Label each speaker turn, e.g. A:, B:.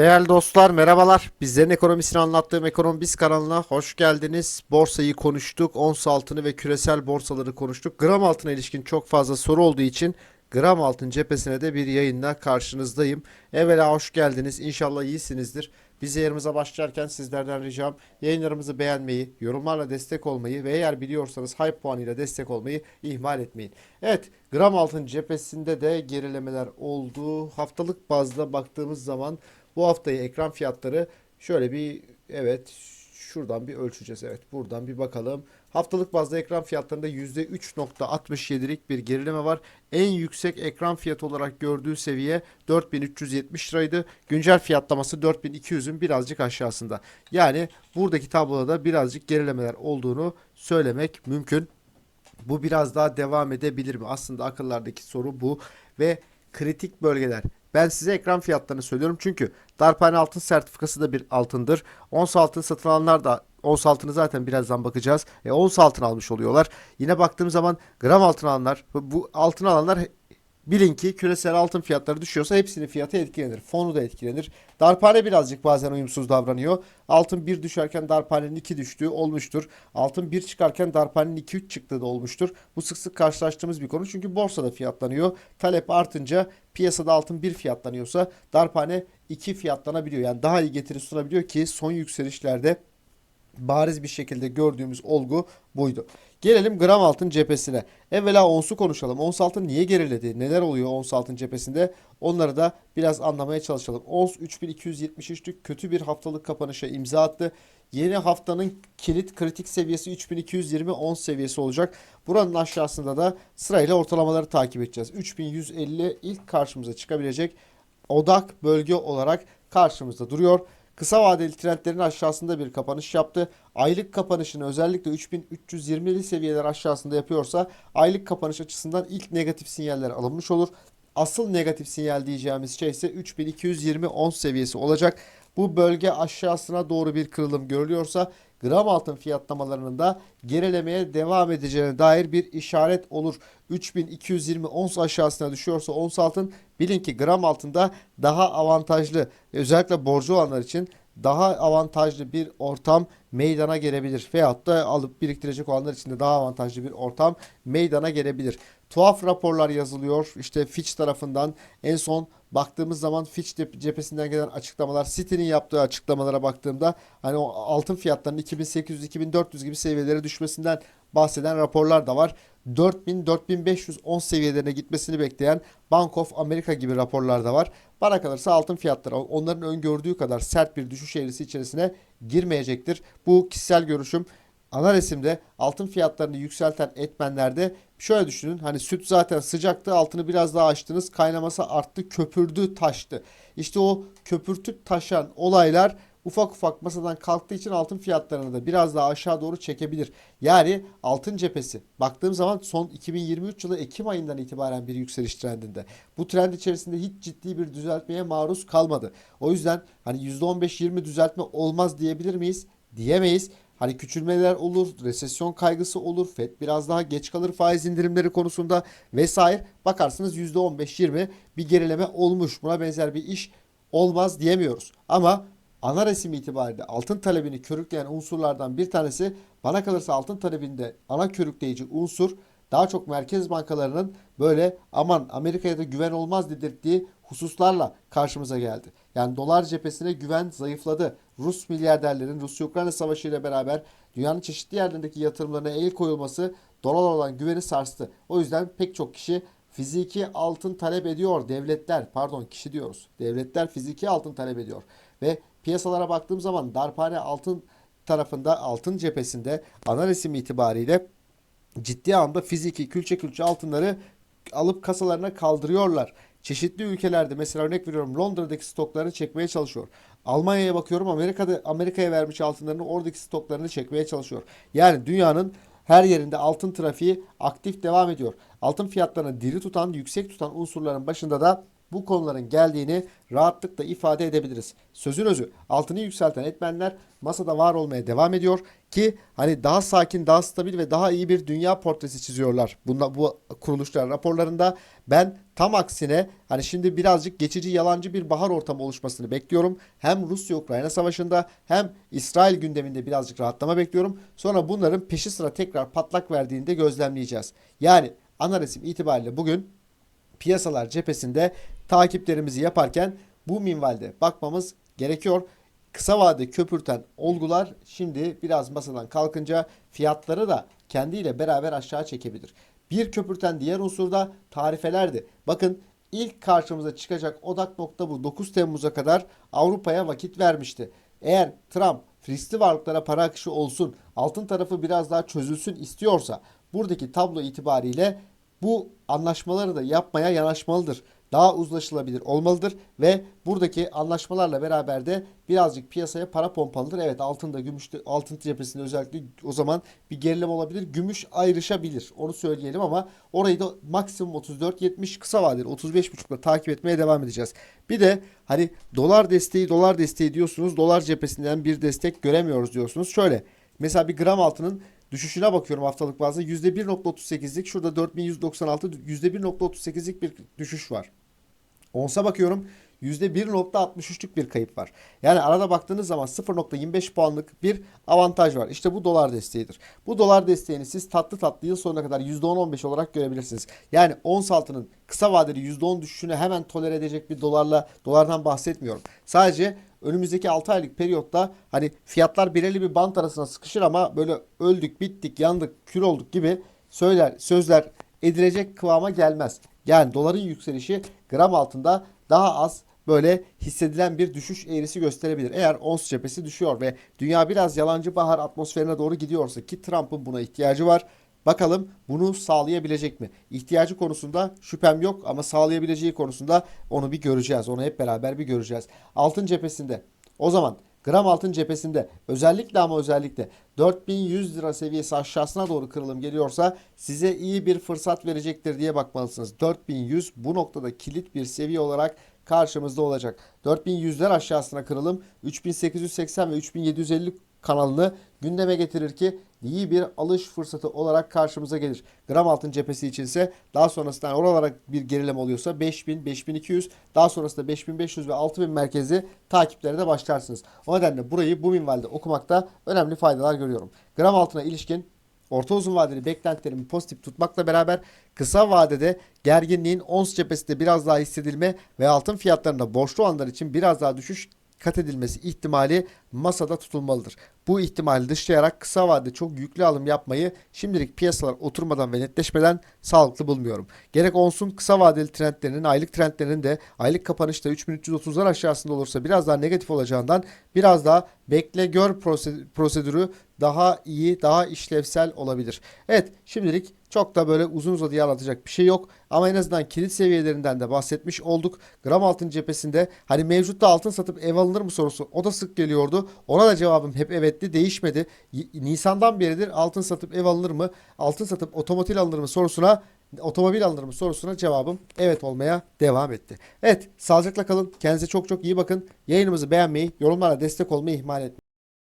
A: Değerli dostlar merhabalar. Bizlerin ekonomisini anlattığım Ekonomi Biz kanalına hoş geldiniz. Borsayı konuştuk, ons altını ve küresel borsaları konuştuk. Gram altına ilişkin çok fazla soru olduğu için gram altın cephesine de bir yayınla karşınızdayım. Evvela hoş geldiniz. İnşallah iyisinizdir. Biz yayınımıza başlarken sizlerden ricam yayınlarımızı beğenmeyi, yorumlarla destek olmayı ve eğer biliyorsanız hype puanıyla destek olmayı ihmal etmeyin. Evet, gram altın cephesinde de gerilemeler oldu. Haftalık bazda baktığımız zaman bu haftayı ekran fiyatları şöyle bir evet şuradan bir ölçeceğiz. Evet buradan bir bakalım. Haftalık bazda ekran fiyatlarında %3.67'lik bir gerileme var. En yüksek ekran fiyatı olarak gördüğü seviye 4370 liraydı. Güncel fiyatlaması 4200'ün birazcık aşağısında. Yani buradaki tabloda da birazcık gerilemeler olduğunu söylemek mümkün. Bu biraz daha devam edebilir mi? Aslında akıllardaki soru bu ve kritik bölgeler. Ben size ekran fiyatlarını söylüyorum çünkü darphane altın sertifikası da bir altındır. Ons altın satın alanlar da ons altını zaten birazdan bakacağız. E, ons altın almış oluyorlar. Yine baktığım zaman gram altın alanlar bu altın alanlar Bilin ki küresel altın fiyatları düşüyorsa hepsinin fiyatı etkilenir. Fonu da etkilenir. Darphane birazcık bazen uyumsuz davranıyor. Altın 1 düşerken darphanenin 2 düştüğü olmuştur. Altın 1 çıkarken darphanenin 2-3 çıktığı da olmuştur. Bu sık sık karşılaştığımız bir konu çünkü borsada fiyatlanıyor. Talep artınca piyasada altın 1 fiyatlanıyorsa darphane 2 fiyatlanabiliyor. Yani daha iyi getiri sunabiliyor ki son yükselişlerde bariz bir şekilde gördüğümüz olgu buydu. Gelelim gram altın cephesine. Evvela onsu konuşalım. Ons altın niye geriledi? Neler oluyor ons altın cephesinde? Onları da biraz anlamaya çalışalım. Ons 3273'lük kötü bir haftalık kapanışa imza attı. Yeni haftanın kilit kritik seviyesi 3220 ons seviyesi olacak. Buranın aşağısında da sırayla ortalamaları takip edeceğiz. 3150 ilk karşımıza çıkabilecek odak bölge olarak karşımızda duruyor. Kısa vadeli trendlerin aşağısında bir kapanış yaptı. Aylık kapanışını özellikle 3320'li seviyeler aşağısında yapıyorsa aylık kapanış açısından ilk negatif sinyaller alınmış olur. Asıl negatif sinyal diyeceğimiz şey ise 3220 ons seviyesi olacak. Bu bölge aşağısına doğru bir kırılım görülüyorsa gram altın fiyatlamalarının da gerilemeye devam edeceğine dair bir işaret olur. 3220 ons aşağısına düşüyorsa ons altın bilin ki gram altında daha avantajlı özellikle borcu olanlar için daha avantajlı bir ortam meydana gelebilir. Veyahut da alıp biriktirecek olanlar için de daha avantajlı bir ortam meydana gelebilir. Tuhaf raporlar yazılıyor. İşte Fitch tarafından en son baktığımız zaman Fitch cephesinden gelen açıklamalar, City'nin yaptığı açıklamalara baktığımda hani o altın fiyatlarının 2800-2400 gibi seviyelere düşmesinden bahseden raporlar da var. 4000-4510 seviyelerine gitmesini bekleyen Bank of America gibi raporlar da var. Bana kalırsa altın fiyatları onların öngördüğü kadar sert bir düşüş eğrisi içerisine girmeyecektir. Bu kişisel görüşüm. Ana resimde altın fiyatlarını yükselten etmenlerde şöyle düşünün. Hani süt zaten sıcaktı altını biraz daha açtınız kaynaması arttı köpürdü taştı. İşte o köpürtüp taşan olaylar ufak ufak masadan kalktığı için altın fiyatlarını da biraz daha aşağı doğru çekebilir. Yani altın cephesi baktığım zaman son 2023 yılı Ekim ayından itibaren bir yükseliş trendinde. Bu trend içerisinde hiç ciddi bir düzeltmeye maruz kalmadı. O yüzden hani %15-20 düzeltme olmaz diyebilir miyiz? Diyemeyiz. Hani küçülmeler olur, resesyon kaygısı olur, FED biraz daha geç kalır faiz indirimleri konusunda vesaire. Bakarsınız %15-20 bir gerileme olmuş. Buna benzer bir iş olmaz diyemiyoruz. Ama ana resim itibariyle altın talebini körükleyen unsurlardan bir tanesi bana kalırsa altın talebinde ana körükleyici unsur daha çok merkez bankalarının böyle aman Amerika'ya da güven olmaz dedirttiği hususlarla karşımıza geldi. Yani dolar cephesine güven zayıfladı. Rus milyarderlerin Rusya-Ukrayna savaşı ile beraber dünyanın çeşitli yerlerindeki yatırımlarına el koyulması dolar olan güveni sarstı. O yüzden pek çok kişi fiziki altın talep ediyor. Devletler pardon kişi diyoruz. Devletler fiziki altın talep ediyor. Ve piyasalara baktığım zaman darphane altın tarafında altın cephesinde ana resim itibariyle ciddi anlamda fiziki külçe külçe altınları alıp kasalarına kaldırıyorlar. Çeşitli ülkelerde mesela örnek veriyorum Londra'daki stoklarını çekmeye çalışıyor. Almanya'ya bakıyorum Amerika'da Amerika'ya vermiş altınlarını oradaki stoklarını çekmeye çalışıyor. Yani dünyanın her yerinde altın trafiği aktif devam ediyor. Altın fiyatlarını diri tutan, yüksek tutan unsurların başında da bu konuların geldiğini rahatlıkla ifade edebiliriz. Sözün özü altını yükselten etmenler masada var olmaya devam ediyor ki hani daha sakin, daha stabil ve daha iyi bir dünya portresi çiziyorlar. Bunda bu kuruluşlar raporlarında ben tam aksine hani şimdi birazcık geçici yalancı bir bahar ortamı oluşmasını bekliyorum. Hem Rusya-Ukrayna savaşında hem İsrail gündeminde birazcık rahatlama bekliyorum. Sonra bunların peşi sıra tekrar patlak verdiğini de gözlemleyeceğiz. Yani ana resim itibariyle bugün piyasalar cephesinde takiplerimizi yaparken bu minvalde bakmamız gerekiyor. Kısa vade köpürten olgular şimdi biraz masadan kalkınca fiyatları da kendiyle beraber aşağı çekebilir. Bir köpürten diğer unsur da tarifelerdi. Bakın ilk karşımıza çıkacak odak nokta bu. 9 Temmuz'a kadar Avrupa'ya vakit vermişti. Eğer Trump riskli varlıklara para akışı olsun, altın tarafı biraz daha çözülsün istiyorsa buradaki tablo itibariyle bu anlaşmaları da yapmaya yanaşmalıdır. Daha uzlaşılabilir olmalıdır ve buradaki anlaşmalarla beraber de birazcık piyasaya para pompalıdır. Evet altında gümüş altın cephesinde özellikle o zaman bir gerileme olabilir. Gümüş ayrışabilir. Onu söyleyelim ama orayı da maksimum 34.70 kısa vadeli 35.5'la takip etmeye devam edeceğiz. Bir de hani dolar desteği dolar desteği diyorsunuz. Dolar cephesinden bir destek göremiyoruz diyorsunuz. Şöyle mesela bir gram altının Düşüşüne bakıyorum haftalık bazda %1.38'lik şurada 4196 %1.38'lik bir düşüş var. Onsa bakıyorum %1.63'lük bir kayıp var. Yani arada baktığınız zaman 0.25 puanlık bir avantaj var. İşte bu dolar desteğidir. Bu dolar desteğini siz tatlı tatlı yıl sonuna kadar %10-15 olarak görebilirsiniz. Yani ons altının kısa vadeli %10 düşüşünü hemen tolere edecek bir dolarla dolardan bahsetmiyorum. Sadece önümüzdeki 6 aylık periyotta hani fiyatlar belirli bir bant arasına sıkışır ama böyle öldük, bittik, yandık, kül olduk gibi söyler, sözler edilecek kıvama gelmez. Yani doların yükselişi gram altında daha az böyle hissedilen bir düşüş eğrisi gösterebilir. Eğer ons cephesi düşüyor ve dünya biraz yalancı bahar atmosferine doğru gidiyorsa ki Trump'ın buna ihtiyacı var. Bakalım bunu sağlayabilecek mi? İhtiyacı konusunda şüphem yok ama sağlayabileceği konusunda onu bir göreceğiz. Onu hep beraber bir göreceğiz. Altın cephesinde o zaman gram altın cephesinde özellikle ama özellikle 4100 lira seviyesi aşağısına doğru kırılım geliyorsa size iyi bir fırsat verecektir diye bakmalısınız. 4100 bu noktada kilit bir seviye olarak karşımızda olacak. 4100'ler aşağısına kırılım 3880 ve 3750 kanalını gündeme getirir ki iyi bir alış fırsatı olarak karşımıza gelir. Gram altın cephesi içinse daha sonrasında oralara bir gerileme oluyorsa 5000, 5200 daha sonrasında 5500 ve 6000 merkezi takiplere başlarsınız. O nedenle burayı bu minvalde okumakta önemli faydalar görüyorum. Gram altına ilişkin Orta uzun vadeli beklentilerimi pozitif tutmakla beraber kısa vadede gerginliğin ons cephesinde biraz daha hissedilme ve altın fiyatlarında borçlu olanlar için biraz daha düşüş kat edilmesi ihtimali masada tutulmalıdır. Bu ihtimali dışlayarak kısa vadede çok yüklü alım yapmayı şimdilik piyasalar oturmadan ve netleşmeden sağlıklı bulmuyorum. Gerek onsun kısa vadeli trendlerinin aylık trendlerinin de aylık kapanışta 3330'lar aşağısında olursa biraz daha negatif olacağından biraz daha bekle gör prosedürü daha iyi, daha işlevsel olabilir. Evet şimdilik çok da böyle uzun uzadıya anlatacak bir şey yok. Ama en azından kilit seviyelerinden de bahsetmiş olduk. Gram altın cephesinde hani mevcutta altın satıp ev alınır mı sorusu o da sık geliyordu. Ona da cevabım hep evetti değişmedi. Nisan'dan beridir altın satıp ev alınır mı? Altın satıp otomobil alınır mı sorusuna otomobil alınır mı sorusuna cevabım evet olmaya devam etti. Evet sağlıcakla kalın. Kendinize çok çok iyi bakın. Yayınımızı beğenmeyi, yorumlara destek olmayı ihmal etmeyin.